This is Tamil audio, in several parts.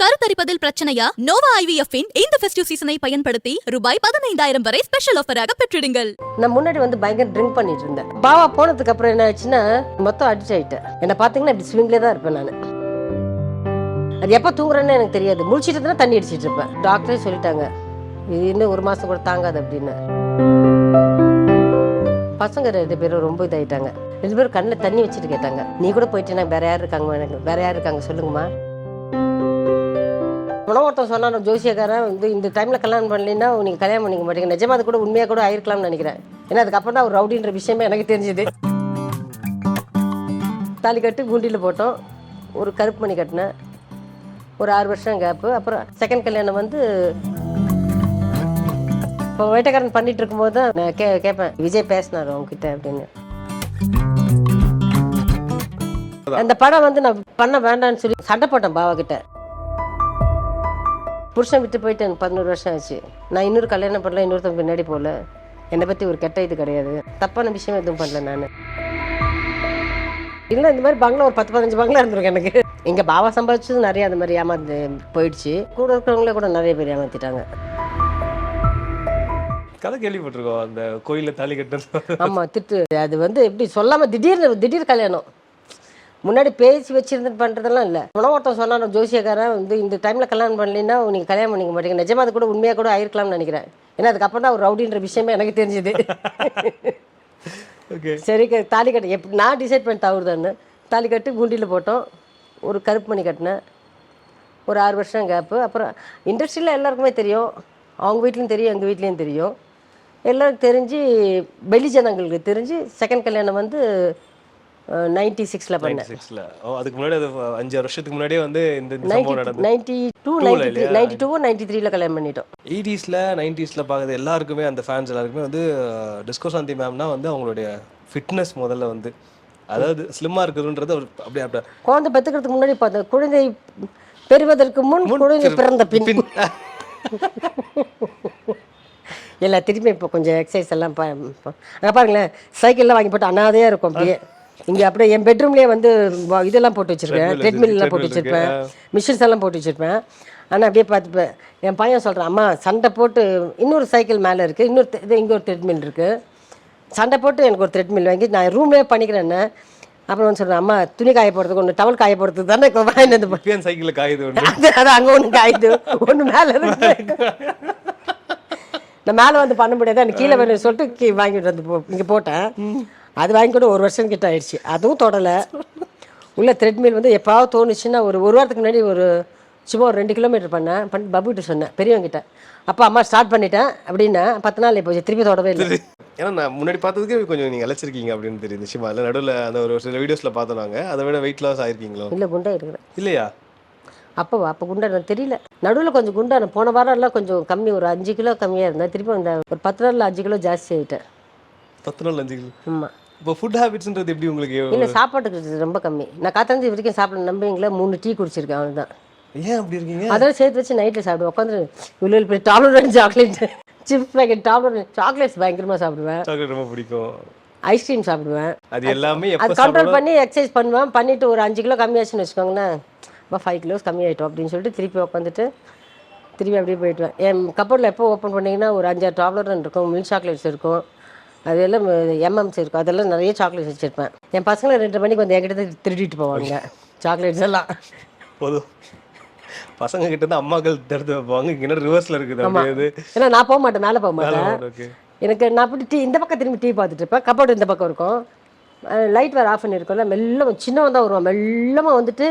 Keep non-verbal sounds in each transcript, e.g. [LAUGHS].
கருத்தரிப்பதில் பிரச்சனையா? நோவா ஐவிஎஃப் இன் இந்த ஃபெஸ்டிவ் சீசனை பயன்படுத்தி ரூபாய் பதினைந்தாயிரம் வரை ஸ்பெஷல் ஆஃபராக பெற்றிடுங்கள். நான் முன்னாடி வந்து பயங்கர ட்ரிங்க் பண்ணிட்டு இருந்தேன். பாவா போனதுக்கு அப்புறம் என்ன ஆச்சுன்னா மொத்தம் அடிச்சு ஆயிட்டேன். என்ன பாத்தீங்கன்னா இப்படி ஸ்விங்லேயே தான் இருப்பேன் நான். அது எப்போ தூங்குறேன்னு எனக்கு தெரியாது. முடிச்சிட்டு தான் தண்ணி அடிச்சிட்டு இருப்பேன். டாக்டரே சொல்லிட்டாங்க இது இன்னும் ஒரு மாசம் கூட தாங்காது அப்படின்னு. பசங்க ரெண்டு பேரும் ரொம்ப இதாயிட்டாங்க. ரெண்டு பேரும் கண்ணில் தண்ணி வச்சுட்டு கேட்டாங்க நீ கூட போயிட்டேன்னா வேற யார் இருக்காங்க? எனக்கு வேற யார் இருக்காங்க? சொல்லுங்கம்மா. உணவு ஒருத்தன் சொன்னான் ஜோசியக்காரன் வந்து இந்த டைமில் கல்யாணம் பண்ணலைன்னா நீங்கள் கல்யாணம் பண்ணிக்க மாட்டீங்க. நிஜமா அது கூட உண்மையாக கூட ஆயிருக்கலாம்னு நினைக்கிறேன். ஏன்னா அதுக்கப்புறம் தான் ஒரு ரவுடின்ற விஷயமே எனக்கு தெரிஞ்சுது. தாலி கட்டு குண்டியில் போட்டோம். ஒரு கருப்பு மணி கட்டினேன். ஒரு ஆறு வருஷம் கேப்பு அப்புறம் செகண்ட் கல்யாணம் வந்து இப்போ வேட்டைக்காரன் பண்ணிட்டு இருக்கும்போது தான் நான் கே கேட்பேன் விஜய் பேசினார் உங்ககிட்ட அப்படின்னு. அந்த படம் வந்து நான் பண்ண வேண்டாம்னு சொல்லி சண்டை போட்டேன் பாவா கிட்ட புருஷன் விட்டு போயிட்டு எனக்கு பதினோரு வருஷம் ஆச்சு. நான் இன்னொரு கல்யாணம் பண்ணல இன்னொருத்தன் பின்னாடி போகல. என்னை பற்றி ஒரு கெட்ட இது கிடையாது. தப்பான விஷயம் எதுவும் பண்ணல நான். இல்லை இந்த மாதிரி பங்களா ஒரு பத்து பதினஞ்சு பங்களா இருந்திருக்கு எனக்கு. இங்கே பாவா சம்பாதிச்சது நிறைய அந்த மாதிரி ஏமாந்து போயிடுச்சு. கூட இருக்கிறவங்களே கூட நிறைய பேர் ஏமாத்திட்டாங்க. கதை கேள்விப்பட்டிருக்கோம் அந்த கோயில்ல தாலி கட்டுறது. ஆமாம் திட்டு. அது வந்து எப்படி சொல்லாமல் திடீர்னு திடீர் கல்யாணம். முன்னாடி பேசி வச்சிருந்து பண்ணுறதெல்லாம் இல்லை. உணவு ஒருத்தன் சொன்னான் ஜோசியக்காரன் வந்து இந்த டைமில் கல்யாணம் பண்ணலைன்னா நீங்கள் கல்யாணம் பண்ணிக்க மாட்டீங்க. நிஜமா அது கூட உண்மையாக கூட ஆயிருக்கலாம்னு நினைக்கிறேன். ஏன்னா அதுக்கப்புறம் தான் ஒரு ரவுடின்ற விஷயமே எனக்கு தெரிஞ்சுது. ஓகே சரி தாலி கட்டு. எப் நான் டிசைட் பண்ணி தவறுதான்னு தாலி கட்டு குண்டியில் போட்டோம். ஒரு கருப்பு மணி கட்டினேன் ஒரு ஆறு வருஷம் கேப்பு அப்புறம் இண்டஸ்ட்ரியில் எல்லாருக்குமே தெரியும். அவங்க வீட்லேயும் தெரியும் எங்கள் வீட்லேயும் தெரியும். எல்லாருக்கும் தெரிஞ்சு வெளி ஜனங்களுக்கு தெரிஞ்சு செகண்ட் கல்யாணம் வந்து நைன்டி சிக்ஸில் பண்ணேன். சிக்ஸ்ல. ஓ அதுக்கு முன்னாடி அது அஞ்சு வருஷத்துக்கு முன்னாடியே வந்து இந்த சம்பவம் ninety two ninety ninety two ninety த்ரீல கல்யாணம் பண்ணிட்டோம். எயிட்டிஸில் நைன்டிஸில் பார்க்குறது எல்லாருக்குமே அந்த ஃபேன்ஸ் எல்லாருக்குமே வந்து டிஸ்கோ சாந்தி மேம்னா வந்து அவங்களுடைய ஃபிட்னஸ் முதல்ல வந்து. அதாவது ஸ்லிம்மாக இருக்குதுன்றது ஒரு அப்படியே அப்படியே? குழந்தை பெற்றுக்கிறதுக்கு முன்னாடி பார்த்தேன். குழந்தை பெறுவதற்கு முன் குழந்தை பிறந்த பின். இல்லை [LAUGHS] திருப்பி இப்போ கொஞ்சம் எக்ஸசைஸ் எல்லாம் அங்க பாருங்களேன் சைக்கிள்லாம் வாங்கி போட்டு அனாதையாக இருக்கும் அப்படியே. இங்கே அப்படியே என் பெட்ரூம்லேயே வந்து இதெல்லாம் போட்டு வச்சிருக்கேன் Treadmill ட்ரெட்மில் இருக்கு, எல்லாம் போட்டு வச்சிருப்பேன். மிஷின்ஸ் எல்லாம் போட்டு வச்சிருப்பேன். ஆனால் அப்படியே பார்த்துப்பேன் என் பையன் சொல்கிறான் அம்மா சண்டை போட்டு இன்னொரு சைக்கிள் மேலே இருக்குது இன்னொரு இது இங்கே ஒரு த்ரெட்மில் இருக்குது சண்டை போட்டு எனக்கு ஒரு த்ரெட்மில் வாங்கி நான் ரூம்லேயே பண்ணிக்கிறேன்னு அப்புறம் வந்து சொல்கிறேன் அம்மா துணி காய போடுறதுக்கு ஒன்று டவல் காய போடுறதுக்கு தானே இப்போ வாங்கிட்டு வந்து போ- இப்பயும் சைக்கிளில் காயுது அது அது அங்கே ஒன்று காயுது. ஒன்று மேலே நான் மேலே வந்து பண்ண முடியாது? எனக்கு கீழே வேணும் சொல்லிட்டு கீ வாங்கிட்டு வந்து போ இங்கே போட்டேன். அது வாங்கி கூட ஒரு வருஷம் கிட்ட ஆயிடுச்சு. அதுவும் தொடலை. உள்ள த்ரெட்மில் வந்து எப்பாவது தோணுச்சுன்னா ஒரு ஒரு வாரத்துக்கு முன்னாடி ஒரு சும்மா ஒரு ரெண்டு கிலோமீட்டர் பண்ணேன். பண்ணி பபுகிட்ட சொன்னேன் பெரியவங்கிட்ட. அப்பா அம்மா ஸ்டார்ட் பண்ணிட்டேன் அப்படின்னா பத்து நாள் இப்போ திருப்பி தொடவே இல்லை. ஏன்னா நான் முன்னாடி பார்த்ததுக்கே கொஞ்சம் நீங்கள் அழைச்சிருக்கீங்க அப்படின்னு தெரியுது நிச்சயமா. இல்லை நடுவில் அந்த ஒரு சில வீடியோஸில் பார்த்தோம் நாங்கள் அதை விட வெயிட் லாஸ் ஆயிருக்கீங்களோ? இல்லை குண்டா இருக்கிறேன். இல்லையா? அப்போ அப்போ குண்டா எனக்கு தெரியல. நடுவில் கொஞ்சம் குண்டா நான் போன வாரம் எல்லாம் கொஞ்சம் கம்மி ஒரு அஞ்சு கிலோ கம்மியாக இருந்தேன் திருப்பி இந்த ஒரு பத்து நாளில் அஞ்சு கிலோ ஜாஸ்தி ஆகிட்டேன் பத்து நாள் அஞ்சு கிலோ? ஆமாம் இப்போ ஃபுட் ஹேபிட்ஸ்ன்றது எப்படி உங்களுக்கு இல்லை சாப்பாட்டுக்கு ரொம்ப கம்மி. நான் காத்தாந்து வரைக்கும் சாப்பிட நம்புவீங்களா? மூணு டீ குடிச்சிருக்கேன் அவ்வளோதான் ஏன் அப்படி இருக்கீங்க? அதெல்லாம் சேர்த்து வச்சு நைட்டில் சாப்பிடுவேன். உட்காந்து இவ்வளோ பெரிய டாலரன் சாக்லேட் சிப்ஸ் பேக்கெட் டாலரன் சாக்லேட்ஸ் பயங்கரமாக சாப்பிடுவேன். சாக்லேட் ரொம்ப பிடிக்கும். ஐஸ்கிரீம் சாப்பிடுவேன். அது எல்லாமே அது கண்ட்ரோல் பண்ணி எக்ஸசைஸ் பண்ணுவேன். பண்ணிட்டு ஒரு அஞ்சு கிலோ கம்மியாச்சுன்னு வச்சுக்கோங்களேன். இப்போ ஃபைவ் கிலோஸ் கம்மியாயிட்டோம் அப்படின்னு சொல்லிட்டு திருப்பி உட்காந்துட்டு திருப்பி அப்படியே போயிட்டுவேன் என் கப்பலில் எப்போ ஓப்பன் பண்ணிங்கன்னா ஒரு அஞ்சாறு டாப்லெட் இருக்கும் மில்க் சாக்லேட்ஸ் இருக்கும். அதெல்லாம் எம்எம்ஸ் இருக்கும். அதெல்லாம் நிறைய சாக்லேட்ஸ் வச்சுருப்பேன். என் பசங்களை ரெண்டு மணிக்கு வந்து என்கிட்ட திருடிட்டு போவாங்க சாக்லேட்ஸ் எல்லாம். போதும். பசங்க கிட்ட இருந்து அம்மாக்கள் தடுத்து வைப்பாங்க. இங்க ரிவர்ஸ்ல இருக்குது. ஏன்னா நான் போக மாட்டேன் மேலே போக மாட்டேன். எனக்கு நான் அப்படி டீ இந்த பக்கம் திரும்பி டீ பார்த்துட்டு இருப்பேன். கப்போர்டு இந்த பக்கம் இருக்கும். லைட் வேறு ஆஃப் பண்ணியிருக்கோம்ல மெல்ல சின்னவன் தான் வருவான். மெல்லமாக வந்துட்டு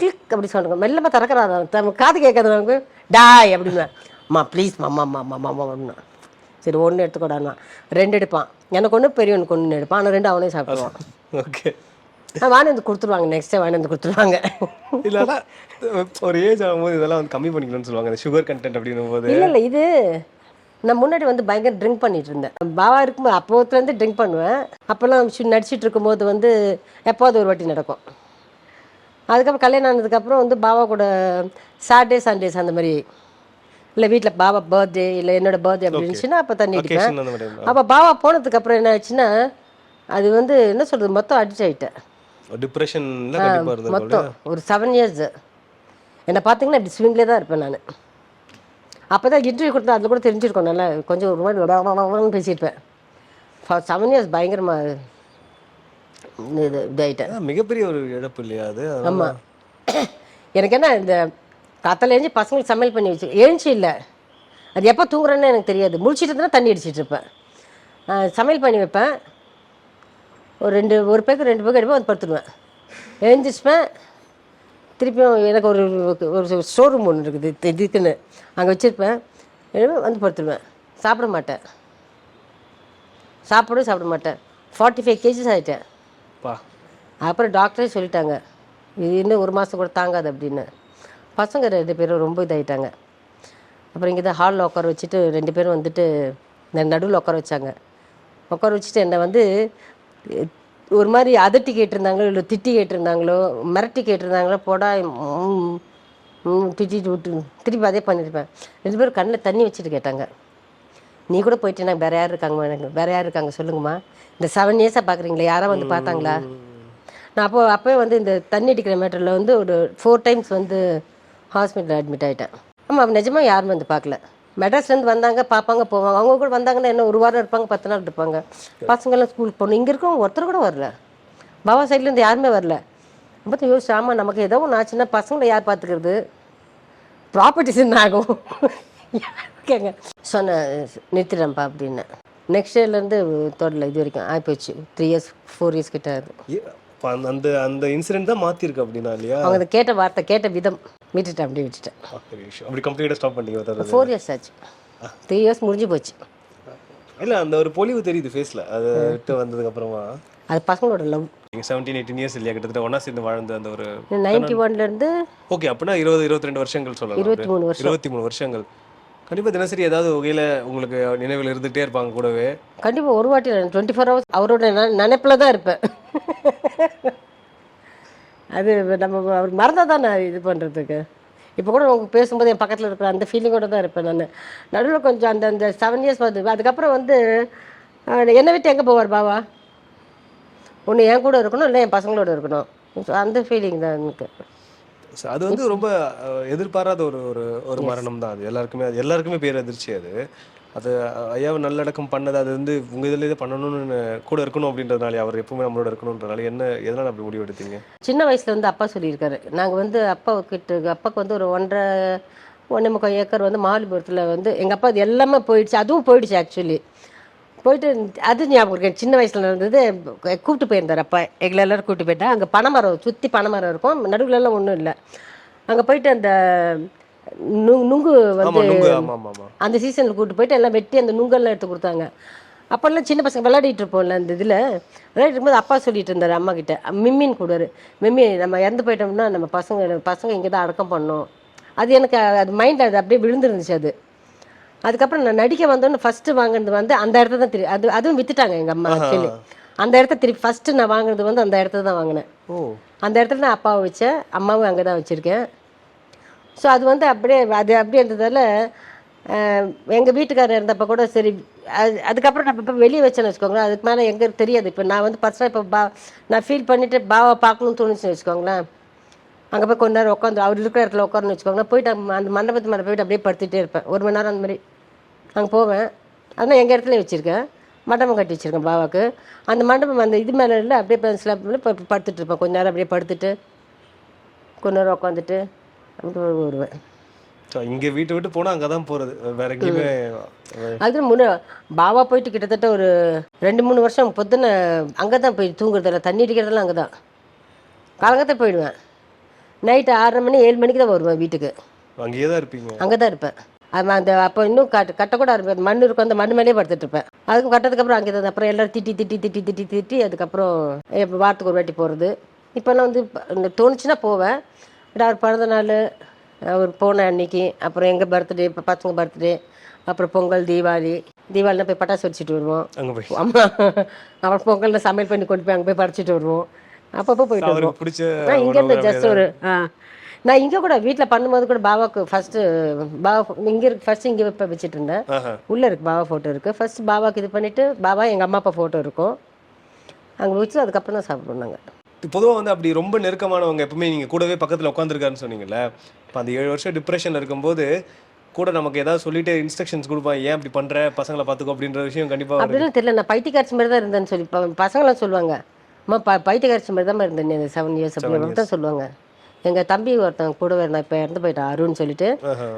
கிளிக் அப்படி சொல்லுங்க. மெல்லமாக திறக்கிறான். தம் காது கேட்காதவங்க டாய் அப்படின்னா அம்மா ப்ளீஸ் மாமா மாமா மாமா அப்படின்னா. சரி ஒன்று எடுத்துக்கூடாண்ணா ரெண்டு எடுப்பான். எனக்கு ஒன்று பெரியவனுக்கு ஒன்று எடுப்பான். ஆனால் ரெண்டு அவனே சாப்பிடுவான் ஓகே. வந்து கொடுத்துருவாங்க. நெக்ஸ்ட் டே வாங்கி வந்து கொடுத்துருவாங்க. இல்லைன்னா ஒரு ஏஜ் ஆகும்போது இதெல்லாம் வந்து கம்மி பண்ணிக்கணும்னு சொல்லுவாங்க. சுகர் கண்டென்ட் அப்படின்னும் போது. இல்லை இல்லை இது நான் முன்னாடி வந்து பயங்கர ட்ரிங்க் பண்ணிட்டு இருந்தேன். பாவா இருக்கும்போது அப்போத்துலேருந்து ட்ரிங்க் பண்ணுவேன். அப்போல்லாம் நடிச்சிட்டு இருக்கும்போது வந்து எப்போது ஒரு வாட்டி நடக்கும். அதுக்கப்புறம் கல்யாணம் ஆனதுக்கப்புறம் வந்து பாவா கூட சாட்டர்டே சண்டேஸ் அந்த மாதிரி இல்லை வீட்டில் பாவா பர்த்டே இல்லை என்னோட பர்த்டே அப்படி இருந்துச்சுன்னா அப்போ தண்ணி அடிப்பேன். அப்போ பாவா போனதுக்கப்புறம் என்ன ஆச்சுன்னா அது வந்து என்ன சொல்கிறது மொத்தம் அடிக்ட் ஆகிட்டேன் இருந்தது மொத்தம். ஒரு செவன் இயர்ஸ் என்னை பார்த்தீங்கன்னா இப்படி ஸ்விங்லேயே தான் இருப்பேன் நான். அப்போ தான் இன்டர்வியூ கொடுத்தா அதில் கூட தெரிஞ்சிருக்கோம். நல்லா கொஞ்சம் ஒரு மாதிரி பேசியிருப்பேன். செவன் இயர்ஸ் பயங்கரமாக இது இதாகிட்டேன் மிகப்பெரிய ஒரு இழப்பு இல்லையா அது? ஆமாம் எனக்கு என்ன இந்த காத்தால எழுஞ்சி பசங்களுக்கு சமையல் பண்ணி வச்சு எழுஞ்சி இல்லை. அது எப்போ தூங்குறேன்னு எனக்கு தெரியாது. முழிச்சிட்டு இருந்தா தண்ணி அடிச்சிட்டு இருப்பேன். சமையல் பண்ணி வைப்பேன். ஒரு ரெண்டு ஒரு பேக்கு ரெண்டு பேக்கு எடுப்பேன் வந்து படுத்துடுவேன் எழுந்திரிச்சுப்பேன். திருப்பியும் எனக்கு ஒரு ஒரு ஸ்டோர் ரூம் ஒன்று இருக்குது இது- இதுக்குன்னு. அங்கே வச்சுருப்பேன். வந்து படுத்துடுவேன் சாப்பிட மாட்டேன். சாப்பிடவும் சாப்பிட மாட்டேன். ஃபார்ட்டி ஃபைவ் கேஜிஸ் ஆகிட்டேன் பா. அப்புறம் டாக்டரே சொல்லிட்டாங்க இது இன்னும் ஒரு மாதம் கூட தாங்காது அப்படின்னு. பசங்க ரெண்டு பேரும் ரொம்ப இதாகிட்டாங்க அப்புறம் இங்கே தான் ஹாலில் உட்கார வச்சுட்டு ரெண்டு பேரும் வந்துட்டு நடுவில் உட்கார வச்சாங்க. உட்கார வச்சுட்டு என்னை வந்து ஒரு மாதிரி அதட்டி கேட்டிருந்தாங்களோ இல்லை திட்டி கேட்டிருந்தாங்களோ மிரட்டி கேட்டிருந்தாங்களோ போடா ம், திட்டிட்டு விட்டு திருப்பி அதே பண்ணியிருப்பேன் ரெண்டு பேரும் கண்ணில் தண்ணி வச்சுட்டு கேட்டாங்க. நீ கூட போயிட்டு நான் வேற யார் இருக்காங்க எனக்கு வேற யார் இருக்காங்க சொல்லுங்கம்மா. இந்த செவன் இயர்ஸாக பார்க்குறீங்களா யாராக வந்து பார்த்தாங்களா? நான் அப்போ அப்போவே வந்து இந்த தண்ணி அடிக்கிற மேட்டரில் வந்து ஒரு ஃபோர் டைம்ஸ் வந்து ஹாஸ்பிட்டலில் அட்மிட் ஆகிட்டேன் ஆமாம் நிஜமாக யாரும் வந்து பார்க்கல. மெட்ராஸ்லேருந்து வந்தாங்க பார்ப்பாங்க போவாங்க. அவங்க கூட வந்தாங்கன்னா என்ன ஒரு வாரம் இருப்பாங்க பத்து நாள் இருப்பாங்க. பசங்கெல்லாம் ஸ்கூலுக்கு போகணும். இங்கே இருக்கவங்க ஒருத்தர் கூட வரல. பாபா சைட்லேருந்து யாருமே வரல. அப்போ யோசிச்சு ஆமாம் நமக்கு ஏதோ ஒன்று ஆச்சுன்னா பசங்களை யார் பார்த்துக்கிறது? ப்ராப்பர்ட்டிஸ் என்ன ஆகும்? கேங்க. சொன்னேன் நிறுத்திடேன்ப்பா அப்படின்னு. நெக்ஸ்ட் இயர்லேருந்து தொடரல இது வரைக்கும். ஆகிப்போச்சு த்ரீ இயர்ஸ் ஃபோர் இயர்ஸ் கிட்ட ஆகுது. அந்த- அந்த இன்சிடென்ட் தான் மாத்திருக்கு அப்படின்னா இல்லையா? அவங்க கேட்ட வார்த்தை கேட்ட விதம். விட்டுட்டேன் அப்படியே விட்டுட்டேன். அப்படி கம்ப்ளீட்டாக ஸ்டாப் பண்ணிட்டீங்க ஃபோர் இயர்ஸ் ஆச்சு. த்ரீ இயர்ஸ் முடிஞ்சு போச்சு. இல்ல அந்த ஒரு பொலிவு தெரியுது ஃபேஸ்ல அது விட்டு வந்ததுக்கு அப்புறமா. அது பசங்களோட லவ் செவன்டீன் எயிட்டீன் இயர்ஸ் இல்லையா? கிட்டத்தட்ட ஒண்ணா சேர்ந்து வாழ்ந்த அந்த ஒரு நைன்டி ஒன்லேருந்து ஓகே அப்படின்னா இருபது இருபத்தி ரெண்டு வருஷங்கள் சொல்லலாம். இருபத்தி மூணு வருஷம். இருபத்தி மூணு வருஷங்கள். கண்டிப்பா தினசரி ஏதாவது வகையில உங்களுக்கு நினைவில் இருந்துட்டே இருப்பாங்க கூடவே. கண்டிப்பாக ஒரு வாட்டி டுவெண்ட்டி ஃபோர் ஹவர்ஸ் அவரோட நினைப்பில் தான் இருப்பேன். அது நம்ம அவர் மறந்தால் தான் இது பண்ணுறதுக்கு இப்போ கூட உங்க பேசும்போது என் பக்கத்தில் இருக்கிற அந்த ஃபீலிங்கோட தான் இருப்பேன் நான். நடுவில் கொஞ்சம் அந்த அந்த செவன் இயர்ஸ் வந்து அதுக்கப்புறம் வந்து என்னை விட்டு எங்கே போவார் பாவா? ஒன்று என் கூட இருக்கணும் இல்லை என் பசங்களோட இருக்கணும். அந்த ஃபீலிங் தான் எனக்கு. அது வந்து ரொம்ப எதிர்பாராத ஒரு ஒரு ஒரு மரணம் தான் அது. எல்லாருக்குமே அது எல்லாருக்குமே பேரதிர்ச்சி அது. அது ஐயாவை நல்லடக்கம் பண்ணது அது வந்து உங்கள் இதில் இதை பண்ணணும்னு கூட இருக்கணும் அப்படின்றதுனால அவர் எப்பவுமே நம்மளோட இருக்கணுன்றதுனால என்ன எதனால் அப்படி முடிவு எடுத்தீங்க? சின்ன வயசில் வந்து அப்பா சொல்லியிருக்காரு. நாங்கள் வந்து அப்பா கிட்ட அப்பாவுக்கு வந்து ஒரு ஒன்றரை ஒன்றே முக்கால் ஏக்கர் வந்து மாலிபுரத்தில் வந்து எங்கள் அப்பா அது எல்லாமே போயிடுச்சு. அதுவும் போயிடுச்சு ஆக்சுவலி போயிட்டு அது ஞாபகம் இருக்கேன் சின்ன வயசுல இருந்தது கூப்பிட்டு போயிருந்தார் அப்பா. எங்களை எல்லோரும் கூப்பிட்டு போயிட்டா. அங்கே பனைமரம் சுற்றி பனைமரம் இருக்கும். நடுவில் எல்லாம் ஒன்றும் இல்லை. அங்கே போயிட்டு அந்த நுங்கு வந்து அந்த சீசனில் கூப்பிட்டு போயிட்டு எல்லாம் வெட்டி அந்த நுங்கெல்லாம் எடுத்து கொடுத்தாங்க. அப்போல்லாம் சின்ன பசங்க விளையாடிட்டு இருப்போம்ல அந்த இதில். விளையாடிட்டு இருக்கும்போது அப்பா சொல்லிட்டு இருந்தார் அம்மா கிட்ட. மிம்மின்னு கூடாரு மிம்மி நம்ம இறந்து போயிட்டோம்னா நம்ம பசங்க பசங்க இங்கே தான் அடக்கம் பண்ணோம் அது எனக்கு அது மைண்டில் அது அப்படியே விழுந்துருந்துச்சு அது. அதுக்கப்புறம் நான் நடிக்க வந்தோன்னு ஃபஸ்ட்டு வாங்கினது வந்து அந்த இடத்த தான் திருப்பி அது அதுவும் வித்துட்டாங்க எங்கள் அம்மா ஆக்சுவலி அந்த இடத்த திருப்பி ஃபஸ்ட்டு நான் வாங்கினது வந்து அந்த இடத்துல தான் வாங்கினேன். அந்த இடத்துல நான் அப்பாவை வச்சேன் அம்மாவும் அங்கே தான் வச்சுருக்கேன். ஸோ அது வந்து அப்படியே அது அப்படியே இருந்ததால் எங்கள் வீட்டுக்காரர் இருந்தப்போ கூட சரி அது அதுக்கப்புறம் நான் இப்போ வெளியே வச்சேன்னு வச்சுக்கோங்களேன். அதுக்கு மேலே எங்கே தெரியாது. இப்போ நான் வந்து பர்சனாக இப்போ பா நான் ஃபீல் பண்ணிவிட்டு பாவை பார்க்கணும்னு தோணுச்சுன்னு வச்சுக்கோங்களேன். அங்கே போய் கொஞ்ச நேரம் உட்காந்து அவர் இருக்கிற இடத்துல உட்காருன்னு வச்சுக்கோங்களேன். போயிட்டு அந்த மண்டபத்து மேலே போயிட்டு அப்படியே படுத்துகிட்டே இருப்பேன். ஒரு மணி நேரம் அந்த மாதிரி. அங்கே போவேன். அதனால் எங்கள் இடத்துல வச்சுருக்கேன். மண்டபம் கட்டி வச்சுருக்கேன் பாவாக்கு. அந்த மண்டபம் அந்த இது மேலே இல்லை அப்படியே ஸ்லாப் மேலே படுத்துட்டு இருப்பேன். கொஞ்ச நேரம் அப்படியே படுத்துட்டு கொஞ்ச நேரம் உட்காந்துட்டு அப்படி வருவேன். So, இங்க வீட்டை விட்டு போனா அங்கதான் போறது. வேற எங்கேயுமே அது முன்ன பாவா போயிட்டு கிட்டத்தட்ட ஒரு ரெண்டு மூணு வருஷம் பொத்துன அங்கே தான் போய் தூங்குறதில்ல தண்ணி அடிக்கிறதெல்லாம் அங்கே தான் காலங்கத்தை போயிடுவேன். நைட்டு ஆறரை மணி ஏழு மணிக்கு தான் வருவேன் வீட்டுக்கு. அங்கேயே தான் இருப்பீங்க. அங்கே தான் இருப்பேன் அந்த அப்போ இன்னும் கட்ட கட்டக்கூட இருப்பேன் மண் இருக்கும் அந்த மண் மேலேயே படுத்துட்டு இருப்பேன். அதுக்கு கட்டதுக்கப்புறம் அங்கே தான் அப்புறம் எல்லாரும் திட்டி திட்டி திட்டி திட்டி திட்டி அதுக்கப்புறம் வாரத்துக்கு ஒரு வாட்டி போகிறது இப்போல்லாம் வந்து தோணுச்சுன்னா போவேன். அவர் பிறந்த நாள் அவர் போன அன்னைக்கு அப்புறம் எங்கள் பர்த்டே இப்போ பசங்க பர்த்டே அப்புறம் பொங்கல் தீபாவளி தீபாவளினா போய் பட்டாசு வச்சுட்டு வருவோம். அங்க போய். அம்மா அப்புறம் பொங்கலில் சமையல் பண்ணி கொண்டு போய் அங்கே போய் பறிச்சுட்டு வருவோம். அப்பப்போ போயிட்டு வருவோம். நான் இங்க இருந்து உணவு ஜஸ்ட் ஒரு ஆ. நான் இங்க கூட வீட்ல பண்ணும்போது கூட பாபாக்கு ஃபர்ஸ்ட் பாபா இங்க இருக்கு ஃபர்ஸ்ட் இங்க வைப்ப வச்சுட்டு இருந்தேன். உள்ள இருக்கு பாபா போட்டோ இருக்கு. ஃபர்ஸ்ட் பாபாக்கு இது பண்ணிட்டு பாபா எங்க அம்மா அப்பா போட்டோ இருக்கும். அங்க வச்சு அதுக்கப்புறம் தான் சாப்பிடுவோம் நாங்க. பொதுவா வந்து அப்படி ரொம்ப நெருக்கமானவங்க எப்பவுமே நீங்க கூடவே பக்கத்துல உட்காந்துருக்காருன்னு சொன்னீங்கல்ல இப்போ அந்த ஏழு வருஷம் டிப்ரெஷன்ல இருக்கும்போது கூட நமக்கு ஏதாவது சொல்லிட்டு இன்ஸ்ட்ரக்ஷன்ஸ் கொடுப்பான் ஏன் இப்படி பண்ற? பசங்களை பாத்துக்கோ அப்படின்ற விஷயம் கண்டிப்பா இருக்கு. அப்படிலாம் தெரியல. நான் பைத்தியக்காரச்சி மாதிரி தான் இருந்தேன்னு சொல்லி பசங்களாம் சொல்லுவாங்க. அம்மா ப பைத்தியக்காரச்சி மாதிரி தான் இருந்தேன் இந்த செவன் இயர்ஸ் அப்படி தான் சொல்லுவாங்க. எங்க தம்பி ஒருத்தன் கூட நான் இப்போ இறந்து போயிட்டான் அருண் சொல்லிட்டு.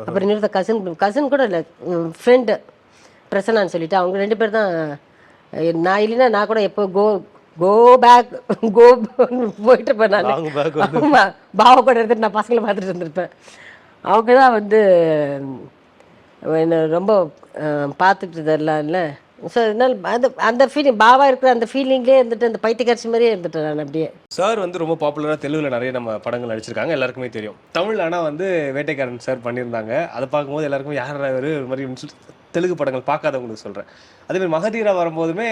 அப்புறம் இன்னொருத்த கசின் கசின் கூட இல்லை ஃப்ரெண்டு பிரசன்னான்னு சொல்லிட்டு அவங்க ரெண்டு பேர் தான் நான் இல்லைன்னா நான் கூட எப்போ கோ கோ பேக் கோ போயிட்டு இருப்பேன் நான். Long back ஆமா பாவா கூட இருந்துட்டு நான் பசங்களை பார்த்துட்டு இருந்திருப்பேன். அவங்க தான் வந்து என்னை ரொம்ப பார்த்துட்டு இதெல்லாம் இல்லை ஸோ அதனால அந்த அந்த ஃபீலிங் பாவா இருக்கிற அந்த ஃபீலிங்லேயே இருந்துட்டு அந்த பைத்தியக்காரச்சி மாதிரியே இருந்துட்டேன் நான் அப்படியே. சார் வந்து ரொம்ப பாப்புலரா தெலுங்குல நிறைய நம்ம படங்கள் நடிச்சிருக்காங்க எல்லாருக்குமே தெரியும். தமிழ் ஆனா வந்து வேட்டைக்காரன் சார் பண்ணியிருந்தாங்க. அதை பார்க்கும்போது எல்லாருக்கும் யார் ஒரு மாதிரி தெலுங்கு படங்கள் பார்க்காதவங்களுக்கு சொல்றேன். அதே மாதிரி மகதீரா வரும்போதுமே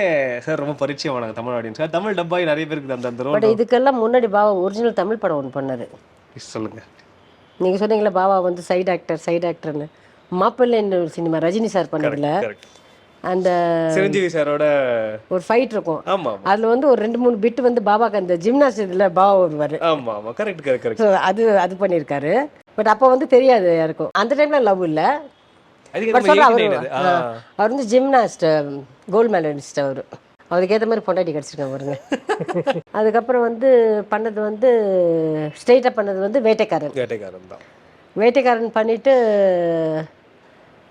சார் ரொம்ப பரிச்சயமானாங்க தமிழ் ஆடியன்ஸ் தமிழ் டப்பாய் நிறைய பேருக்கு அந்த அந்த பட் இதுக்கெல்லாம் முன்னாடி பாவா ஒரிஜினல் தமிழ் படம் ஒன்று பண்ணாரு. சொல்லுங்க. நீங்கள் சொன்னீங்களே பாவா வந்து சைடு ஆக்டர் சைடு ஆக்டர்னு மாப்பிள்ளைன்னு ஒரு சினிமா ரஜினி சார் பண்ணதில்ல கரெக்ட் அந்த சிரஞ்சீவி சாரோட ஒரு ஃபைட் இருக்கும். ஆமா அதில் வந்து ஒரு ரெண்டு மூணு பிட்டு வந்து பாபாக்கு அந்த ஜிம்னாஸ்ட் இதில் பாபா வருவார். ஆமா ஆமா. கரெக்ட் கரெக்ட் அது அது பண்ணியிருக்காரு பட் அப்போ வந்து தெரியாது யாருக்கும். அந்த டைம்ல லவ் இல்லை. அதுக்கு பட் நம்ம சொல்கிறேன் 89 அவர் வந்து ஜிம்னாஸ்ட் கோல்டு மெடலிஸ்ட் அவர். அவருக்கு ஏற்ற மாதிரி பொண்டாட்டி கிடச்சிருக்காங்க பாருங்க. [LAUGHS] அதுக்கப்புறம் வந்து பண்ணது வந்து ஸ்ட்ரெயிட்டாக பண்ணது வந்து வேட்டைக்காரன். வேட்டைக்காரன் தான். வேட்டைக்காரன் பண்ணிட்டு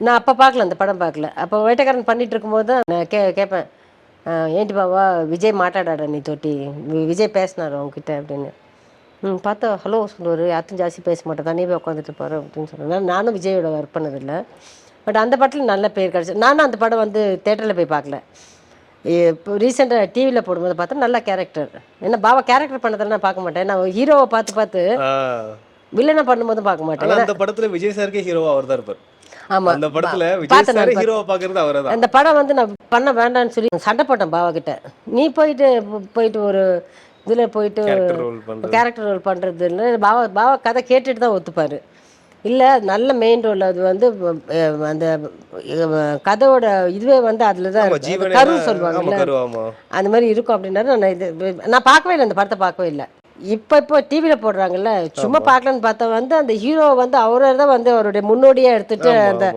நான் அப்போ பார்க்கல அந்த படம் பார்க்கல. அப்போ வேட்டைக்காரன் பண்ணிகிட்டு இருக்கும்போது தான் நான் கே கேட்பேன் ஏன்டி பாவா விஜய் மாட்டாடாடா நீ தொட்டி? விஜய் பேசினார் அவங்ககிட்ட அப்படின்னு. ம் பார்த்தா ஹலோ சொல்லுவார். யார்த்தும் ஜாஸ்தி பேச மாட்டேன் தானே போய் உட்காந்துட்டு போகிறேன் அப்படின்னு சொன்னேன் நானும் விஜயோட ஒர்க் பண்ணதில்லை. பட் அந்த படத்தில் நல்ல பேர் கிடச்சி நானும் அந்த படம் வந்து தேட்டரில் போய் பார்க்கல. இப்போ ரீசெண்டாக டிவியில் போடும்போது பார்த்தா நல்ல கேரக்டர் ஏன்னா பாபா கேரக்டர் பண்ணதெல்லாம் நான் பார்க்க மாட்டேன். நான் ஹீரோவை பார்த்து பார்த்து வில்லனை பண்ணும்போதும் பார்க்க மாட்டேன். அந்த படத்தில் விஜய் சாருக்கே ஹீரோவாக அவர் தான் இருப்பார். ஆமா. அந்த படத்துல விஜய் சார் ஹீரோவா பாக்குறது அவரை தான் அந்த படம் வந்து நான் பண்ண வேண்டாம்னு சொல்லி சண்டை போட்டேன் பாவா கிட்ட. நீ போயிட்டு போயிட்டு ஒரு இதில் போயிட்டு கேரக்டர் ரோல் பண்றது. கேரக்டர் ரோல் பண்ணுறது இல்லை பாவா பாவா கதை கேட்டுட்டு தான் ஒத்துப்பாரு. இல்லை நல்ல மெயின் ரோல் அது வந்து அந்த கதையோட இதுவே வந்து அதில் தான் கரு ஆமா. அந்த மாதிரி இருக்கும் அப்படின்னாரு. நான் இது நான் பார்க்கவே இல்லை அந்த படத்தை பார்க்கவே இல்லை. இப்போ இப்போ டிவியில் போடுறாங்கல்ல. சும்மா பார்க்கலான்னு பார்த்தா வந்து அந்த ஹீரோ வந்து அவரை தான் வந்து அவருடைய முன்னோடியா எடுத்துட்டு அந்த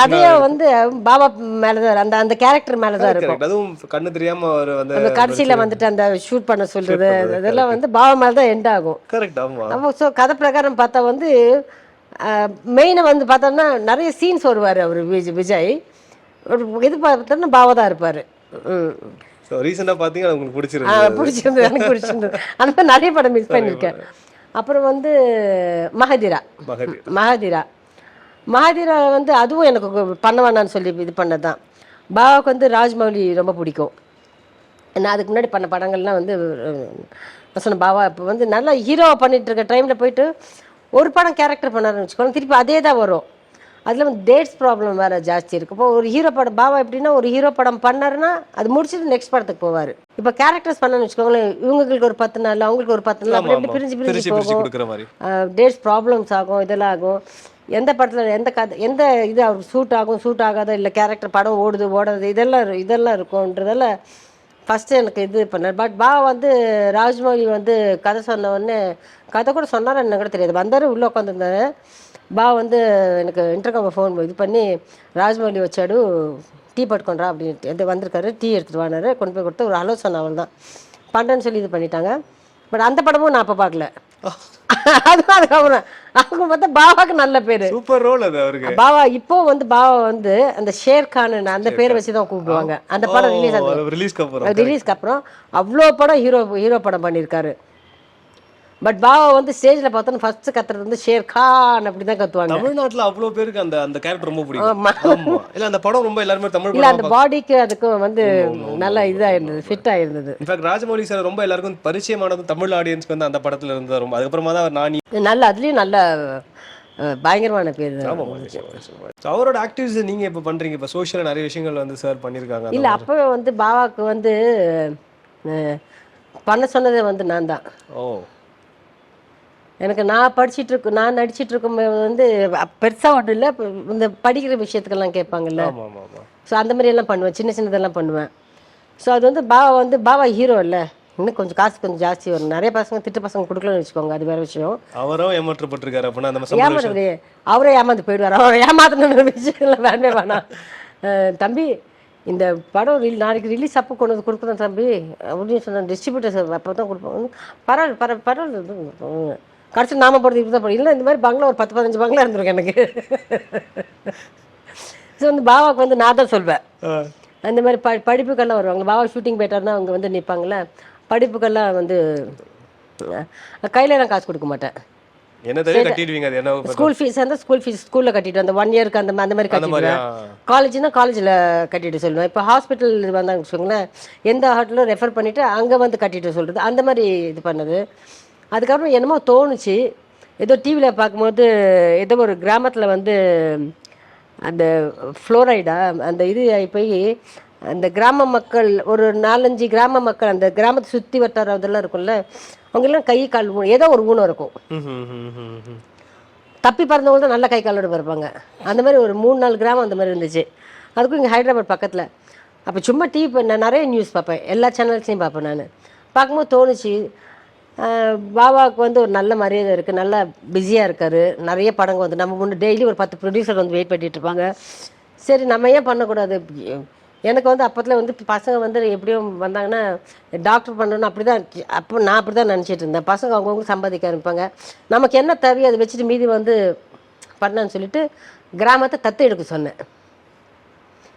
கதையை வந்து பாபா மேலதான் அந்த அந்த கேரக்டர் மேலதான் இருக்கும். கரெக்ட் அதுவும் கண்ணு தெரியாம அவர் வந்து அந்த கடைசியில வந்துட்டு அந்த ஷூட் பண்ண சொல்றது அதெல்லாம் வந்து பாபா மேல தான் எண்ட் ஆகும் கரெக்ட் ஸோ கதை பிரகாரம் பார்த்தா வந்து மெயினை வந்து பார்த்தோம்னா நிறைய சீன்ஸ் வருவார் அவர் விஜய். இது பார்த்தோம்னா பாவா தான் இருப்பார். ம். ஸோ ரீசெண்டாக பார்த்தீங்கன்னா உங்களுக்கு ஆ, பிடிச்சிருக்கு பிடிச்சிருந்தது எனக்கு பிடிச்சிருந்தது. அந்த மாதிரி நிறைய படம் மிஸ் பண்ணியிருக்கேன் அப்புறம் வந்து மகதிரா. மகதி மகாதீரா. மகாதீரா வந்து அதுவும் எனக்கு பண்ண வேணாம்னு சொல்லி இது பண்ணது தான் பாபாவுக்கு வந்து ராஜ்மௌலி ரொம்ப பிடிக்கும். நான் அதுக்கு முன்னாடி பண்ண படங்கள்லாம் வந்து சொன்ன பாபா இப்போ வந்து நல்லா ஹீரோவை பண்ணிட்டு இருக்க டைமில் போயிட்டு ஒரு படம் கேரக்டர் பண்ணாருன்னு வச்சுக்கோங்க. திருப்பி அதே தான் வரும். அதில் வந்து டேட்ஸ் ப்ராப்ளம் வேறு ஜாஸ்தி இருக்கு. இப்போ ஒரு ஹீரோ படம் பாபா எப்படின்னா ஒரு ஹீரோ படம் பண்ணாருன்னா அது முடிச்சுட்டு நெக்ஸ்ட் படத்துக்கு போவார். இப்போ கேரக்டர்ஸ் பண்ணணும்னு வச்சுக்கோங்களேன் இவங்களுக்கு ஒரு பத்து நாள் அவங்களுக்கு ஒரு பத்து நாள் அப்படி பிரிஞ்சு பிரிஞ்சு போகும். டேட்ஸ் ப்ராப்ளம்ஸ் ஆகும் இதெல்லாம் ஆகும். எந்த படத்தில் எந்த கதை எந்த இது அவருக்கு சூட் ஆகும் சூட் ஆகாத இல்லை கேரக்டர் படம் ஓடுது ஓடாது இதெல்லாம் இதெல்லாம் இருக்கும்ன்றதால ஃபஸ்ட்டு எனக்கு இது பண்ணார் பட் பா வந்து ராஜ்மௌலி வந்து கதை சொன்ன உடனே கதை கூட சொன்னார் என்ன கூட தெரியாது. வந்தார் உள்ளே உட்காந்துருந்தாரு பா வந்து எனக்கு இன்டர்காம் ஃபோன் இது பண்ணி ராஜ்மௌலி வச்சாடு டீ பட்டுக்கொண்டா அப்படின்ட்டு எது வந்திருக்காரு. டீ எடுத்துகிட்டு வானாரு கொண்டு போய் கொடுத்து ஒரு ஹலோ சொன்ன அவள் தான் பண்ணுறேன்னு சொல்லி இது பண்ணிட்டாங்க. பட் அந்த படமும் நான் அப்போ பார்க்கல. [LAUGHS] அதுவும் அதுக்கப்புறம் அவங்க பார்த்தா பாபாக்கு நல்ல பேரு. சூப்பர் ரோல் அது அவருக்கு. பாபா இப்போ வந்து பாபா வந்து அந்த ஷேர் கான் அந்த பேரை வச்சு தான் கூப்பிடுவாங்க. அந்த படம் ரிலீஸ் ரிலீஸ்க்கு அப்புறம் ரிலீஸ்க்கு அப்புறம் அவ்வளோ படம் ஹீரோ ஹீரோ படம் பண்ணியிருக்காரு. பட் பாபா வந்து ஸ்டேஜில் பார்த்தோன்னா ஃபர்ஸ்ட் கத்துறது வந்து ஷேர் கான் அப்படி தான் கத்துவாங்க. தமிழ்நாட்டுல அவ்வளவு பேருக்கு அந்த அந்த கேரக்டர் ரொம்ப பிடிக்கும். இல்ல அந்த படம் ரொம்ப எல்லாருமே தமிழ் இல்லை அந்த பாடிக்கு அதுக்கும் வந்து நல்லா இதாக இருந்தது ஃபிட்டாக இருந்தது இன்ஃபேக்ட் ராஜமௌலி சார் ரொம்ப எல்லாருக்கும் பரிச்சயமானது தமிழ் ஆடியன்ஸ்க்கு வந்து அந்த படத்துல இருந்தா ரொம்ப. அதுக்கப்புறமா தான் நானி நல்ல அதுலேயும் நல்ல பயங்கரமான பேர். அவரோட ஆக்டிவிட்டிஸ் நீங்க இப்ப பண்றீங்க. இப்ப சோஷியலா நிறைய விஷயங்கள் வந்து சார் பண்ணிருக்காங்க. அந்த இல்லை அப்போ வந்து பாபாவுக்கு வந்து பண்ண சொன்னதே வந்து நான் தான். ஓ. எனக்கு நான் படிச்சிட்டு இருக்க நான் நடிச்சிட்டு இருக்கும்போது வந்து பெருசாக ஒன்றும் இல்லை. இந்த படிக்கிற விஷயத்துக்கெல்லாம் கேட்பாங்கல்ல. ஸோ அந்த மாதிரி எல்லாம் பண்ணுவேன். சின்ன சின்னதெல்லாம் பண்ணுவேன். ஸோ அது வந்து பாபா வந்து பாபா ஹீரோ இல்லை. இன்னும் கொஞ்சம் காசு கொஞ்சம் ஜாஸ்தி வரும். நிறைய பசங்க திட்டு பசங்க கொடுக்கலன்னு வச்சுக்கோங்க அது வேற விஷயம். அவரும் ஏமாற்றப்பட்டிருக்காரு அப்படின்னா. ஏமாறது அவரே ஏமாந்து போயிடுவார். அவரை ஏமாத்தணுன்ற விஷயம் வேண்டவே வேணாம். தம்பி இந்த படம் ரிலீ நாளைக்கு ரிலீஸ் அப்போ கொண்டு வந்து கொடுக்குறேன் தம்பி. அப்படின்னு சொன்ன டிஸ்ட்ரிபியூட்டர்ஸ் அப்போ தான் கொடுப்போம் பரவாயில்ல பரவ பரவாயில்ல. கடைசி நாம போடுறது இப்படி தான் இல்லை இந்த மாதிரி பங்களா ஒரு பத்து பதினஞ்சு பங்களா இருந்திருக்கு எனக்கு. ஸோ வந்து பாபாவுக்கு வந்து நான் தான் சொல்வேன். அந்த மாதிரி ப படிப்புக்கெல்லாம் வருவாங்க. பாபா ஷூட்டிங் போயிட்டாருன்னா அவங்க வந்து நிற்பாங்களே படிப்புக்கெல்லாம் வந்து கையில நான் காசு கொடுக்க மாட்டேன். ஸ்கூல் ஃபீஸ் இருந்தால் ஸ்கூல் ஃபீஸ் ஸ்கூலில் கட்டிட்டு அந்த ஒன் இயருக்கு அந்த அந்த மாதிரி கட்டிடுவேன். காலேஜ்னா காலேஜில் கட்டிட்டு சொல்லுவேன். இப்போ ஹாஸ்பிட்டல் வந்தாங்க வச்சுக்கோங்களேன் எந்த ஹாஸ்பிட்டலும் ரெஃபர் பண்ணிவிட்டு அங்கே வந்து கட்டிட்டு சொல்கிறது அந்த மாதிரி இது பண்ணது. அதுக்கப்புறம் என்னமோ தோணுச்சு. ஏதோ டிவியில் பார்க்கும்போது ஏதோ ஒரு கிராமத்தில் வந்து அந்த ஃப்ளோரைடா அந்த இது போய் அந்த கிராம மக்கள் ஒரு நாலஞ்சு கிராம மக்கள் அந்த கிராமத்தை சுற்றி வட்டார இதெல்லாம் இருக்கும்ல அவங்கெல்லாம் கை கால் ஊனம் ஏதோ ஒரு ஊனம் இருக்கும். தப்பி பறந்தவங்க தான் நல்ல கை காலோடு பிறப்பாங்க அந்த மாதிரி ஒரு மூணு நாலு கிராமம் அந்த மாதிரி இருந்துச்சு. அதுக்கும் இங்கே ஹைதராபாத் பக்கத்தில். அப்போ சும்மா டிவி நான் நிறைய நியூஸ் பார்ப்பேன். எல்லா சேனல்ஸையும் பார்ப்பேன் நான். பார்க்கும்போது தோணுச்சு பாபாவுக்கு வந்து ஒரு நல்ல மரியாதை இருக்குது நல்லா பிஸியாக இருக்காரு. நிறைய படங்கள் வந்து நம்ம முன்னே டெய்லி ஒரு பத்து ப்ரொடியூசர் வந்து வெயிட் பண்ணிகிட்டு இருப்பாங்க. சரி நம்ம ஏன் பண்ணக்கூடாது? எனக்கு வந்து அப்பத்தில் வந்து பசங்க வந்து எப்படியும் வந்தாங்கன்னா டாக்டர் பண்ணணும் அப்படி தான் அப்போ நான் அப்படி தான் நினச்சிட்டு இருந்தேன். பசங்க அவங்கவுங்க சம்பாதிக்க ஆரம்பிப்பாங்க. நமக்கு என்ன தேவையோ அதை வச்சுட்டு மீதி வந்து பண்ணான்னு சொல்லிட்டு கிராமத்தை தத்து எடுக்க சொன்னேன்.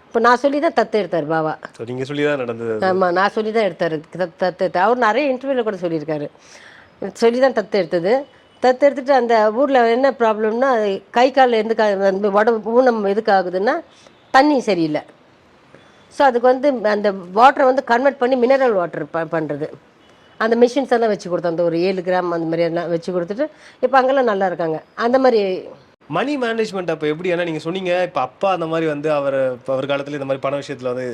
இப்போ நான் சொல்லி தான் தத்து எடுத்தார் பாபா So, நீங்க சொல்லிதான் நடந்தது. ஆமாம் நான் சொல்லி தான் எடுத்தார். தத்து தத்து எடுத்து அவர் நிறைய இன்டர்வியூவில் கூட சொல்லியிருக்காரு. சொல்லி தான் தத்து எடுத்தது. தத்து எடுத்துட்டு அந்த ஊரில் என்ன ப்ராப்ளம்னா கை காலில் எதுக்கு அந்த உடம்பு ஊனம் எதுக்கு ஆகுதுன்னா தண்ணி சரியில்லை. ஸோ அதுக்கு வந்து அந்த வாட்டரை வந்து கன்வெர்ட் பண்ணி மினரல் வாட்டர் ப பண்ணுறது அந்த மிஷின்ஸ் எல்லாம் வச்சு கொடுத்தோம். அந்த ஒரு ஏழு கிராம் அந்த மாதிரி எல்லாம் வச்சு கொடுத்துட்டு இப்போ அங்கெல்லாம் நல்லா இருக்காங்க. அந்த மாதிரி மணி மேனேஜ்மெண்ட் அப்ப எப்படி? ஏன்னா நீங்க சொன்னீங்க இப்ப அப்பா அந்த மாதிரி வந்து அவர் இப்ப அவர் காலத்துல இந்த மாதிரி பண விஷயத்துல வந்து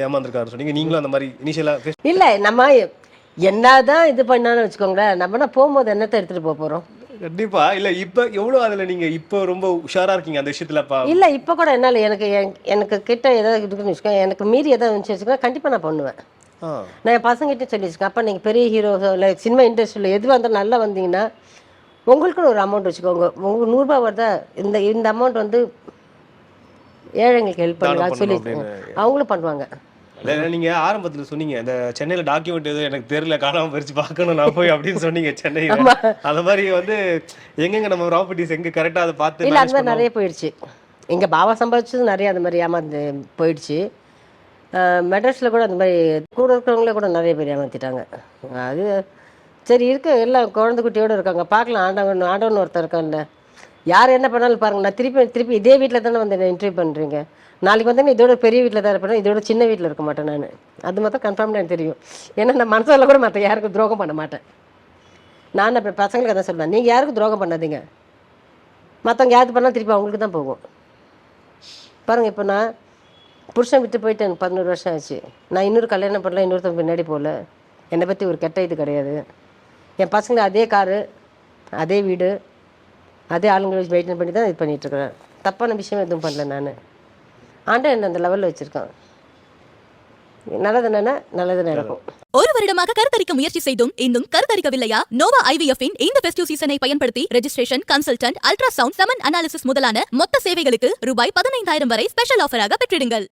ஏமாந்திருக்காரு சொன்னீங்க. நீங்களும் அந்த மாதிரி இனிஷியலா இல்லை நம்ம என்னதான் இது பண்ணாலும் வச்சுக்கோங்களேன் நம்மனா போகும்போது என்னத்தை எடுத்துகிட்டு போக போகிறோம் கண்டிப்பா. இல்ல இப்ப எவ்வளவு அதுல நீங்க இப்ப ரொம்ப உஷாரா இருக்கீங்க அந்த விஷயத்துல அப்பா? இல்லை இப்போ கூட என்னால் எனக்கு என்- எனக்கு கிட்ட ஏதாவது இருக்குன்னு வச்சுக்கோங்க எனக்கு மீறி ஏதாவது வச்சுக்கோங்க கண்டிப்பாக நான் பண்ணுவேன். நான் என் பசங்கிட்ட சொல்லி வச்சுக்கேன் அப்போ நீங்கள் பெரிய ஹீரோ இல்லை சினிமா இண்டஸ்ட்ரியில் எது வந்தாலும் நல்லா வந்தீங்கன்னா உங்களுக்குன்னு ஒரு அமௌண்ட் வச்சுக்கோங்க. உங்களுக்கு நூறுரூபா வருதா? இந்த இந்த அமௌண்ட் வந்து ஏழைங்களுக்கு ஹெல்ப் பண்ணுங்க சொல்லி அவங்களும் பண்ணுவாங்க. இல்ல, நீங்க ஆரம்பத்துல சொன்னீங்க. இந்த சென்னையில டாக்குமெண்ட் எதுவும் எனக்கு தெரியல காணாம போயிருச்சு பார்க்கணும் நான் போய் அப்படின்னு சொன்னீங்க சென்னையில. அந்த மாதிரி வந்து எங்கெங்க நம்ம ப்ராப்பர்ட்டிஸ் எங்க கரெக்டா அதை பார்த்து இல்லை மாதிரி நிறைய போயிடுச்சு இங்கே பாபா சம்பாதிச்சது நிறைய அந்த மாதிரி ஏமாந்து போயிடுச்சு மெட்ராஸில் கூட அந்த மாதிரி கூட இருக்கிறவங்களே கூட நிறைய பேர் ஏமாற்றிட்டாங்க அது சரி இருக்கு. எல்லாம் குழந்தை குட்டியோடு இருக்காங்க. பார்க்கலாம். ஆண்டவன் ஆண்டவன் ஒருத்தர் இருக்கான்ல. யார் என்ன பண்ணாலும் பாருங்கள் நான் திருப்பி திருப்பி இதே வீட்டில் தானே வந்து இன்டர்வியூ பண்ணுறீங்க நாளைக்கு வந்து இதோட பெரிய வீட்டில் தான் இருப்பேன்? இதோட சின்ன வீட்டில் இருக்க மாட்டேன் நான். அது மட்டும் கன்ஃபார்ம் எனக்கு தெரியும். ஏன்னா நான் மனசில் கூட மற்ற யாருக்கும் துரோகம் பண்ண மாட்டேன். நான் அப்படி பசங்களுக்கு அதான் சொல்லுவேன். நீங்கள் யாருக்கும் துரோகம் பண்ணாதீங்க. மற்றவங்க யாருக்கு பண்ணால் திருப்பி அவங்களுக்கு தான் போகும். பாருங்கள் இப்போ நான் புருஷன் விட்டு போயிட்டு எனக்கு பதினோரு வருஷம் ஆச்சு. நான் இன்னொரு கல்யாணம் பண்ணல இன்னொருத்தவங்க பின்னாடி போகல. என்னை பற்றி ஒரு கெட்ட இது கிடையாது. என் பசங்க அதே காரு அதே வீடு அதே ஆளுங்களை வச்சு மெயின்டைன் பண்ணி தான் இது பண்ணிகிட்ருக்குறேன் தப்பான விஷயம் எதுவும் பண்ணல நான். ஆண்டை என்ன அந்த லெவலில் வச்சுருக்கான். நல்லது என்னன்னா நல்லது நடக்கும். ஒரு வருடமாக கருத்தரிக்க முயற்சி செய்தும் இன்னும் கருத்தரிக்கவில்லையா? நோவா ஐவிஎஃப் இந்த ஃபெஸ்டிவ் சீசனை பயன்படுத்தி registration consultant ultrasound semen analysis முதலான மொத்த சேவைகளுக்கு ரூபாய் பதினைந்தாயிரம் வரை ஸ்பெஷல் ஆஃபராக பெற்றிடுங்கள்.